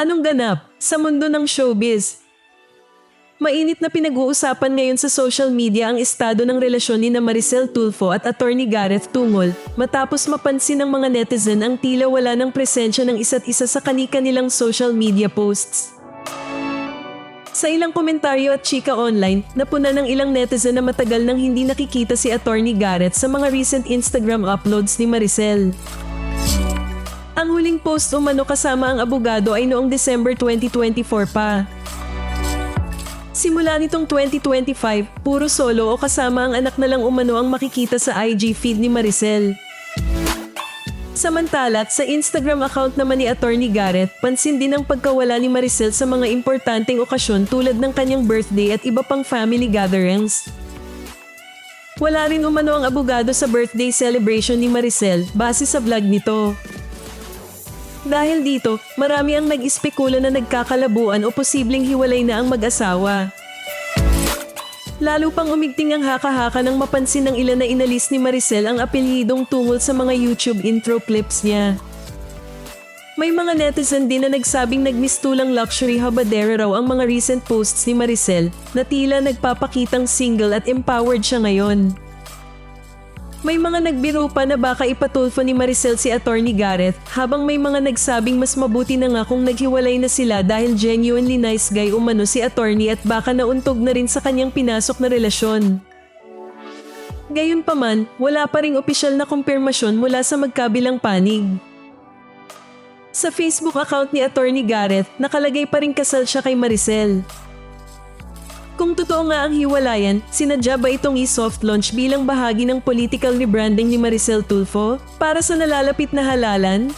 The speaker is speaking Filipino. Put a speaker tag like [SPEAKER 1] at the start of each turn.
[SPEAKER 1] Anong ganap sa mundo ng showbiz? Mainit na pinag-uusapan ngayon sa social media ang estado ng relasyon ni na Maricel Tulfo at Attorney Gareth Tungol matapos mapansin ng mga netizen ang tila wala ng presensya ng isa't isa sa kani-kanilang social media posts. Sa ilang komentaryo at chika online, napuna ng ilang netizen na matagal nang hindi nakikita si Attorney Gareth sa mga recent Instagram uploads ni Maricel. Ang huling post umano kasama ang abogado ay noong December 2024 pa. Simula nitong 2025, puro solo o kasama ang anak na lang umano ang makikita sa IG feed ni Maricel. Samantala, sa Instagram account naman ni Attorney Garrett, pansin din ang pagkawala ni Maricel sa mga importanteng okasyon tulad ng kanyang birthday at iba pang family gatherings. Wala rin umano ang abogado sa birthday celebration ni Maricel base sa vlog nito. Dahil dito, marami ang nag-espekula na nagkakalabuan o posibleng hiwalay na ang mag-asawa. Lalo pang umigting ang haka-haka nang mapansin ng ilan na inalis ni Maricel ang apelyidong tungol sa mga YouTube intro clips niya. May mga netizen din na nagsabing nagmistulang luxury habadera raw ang mga recent posts ni Maricel na tila nagpapakitang single at empowered siya ngayon. May mga nagbiro pa na baka ipatulfo ni Maricel si Attorney Gareth habang may mga nagsabing mas mabuti na nga kung naghiwalay na sila dahil genuinely nice guy umano si Attorney at baka nauntog na rin sa kanyang pinasok na relasyon. Gayunpaman, wala pa ring opisyal na kumpirmasyon mula sa magkabilang panig. Sa Facebook account ni Attorney Gareth, nakalagay pa rin kasal siya kay Maricel. Kung totoo nga ang hiwalayan, sinadya ba itong i-soft launch bilang bahagi ng political rebranding ni Maricel Tulfo para sa nalalapit na halalan?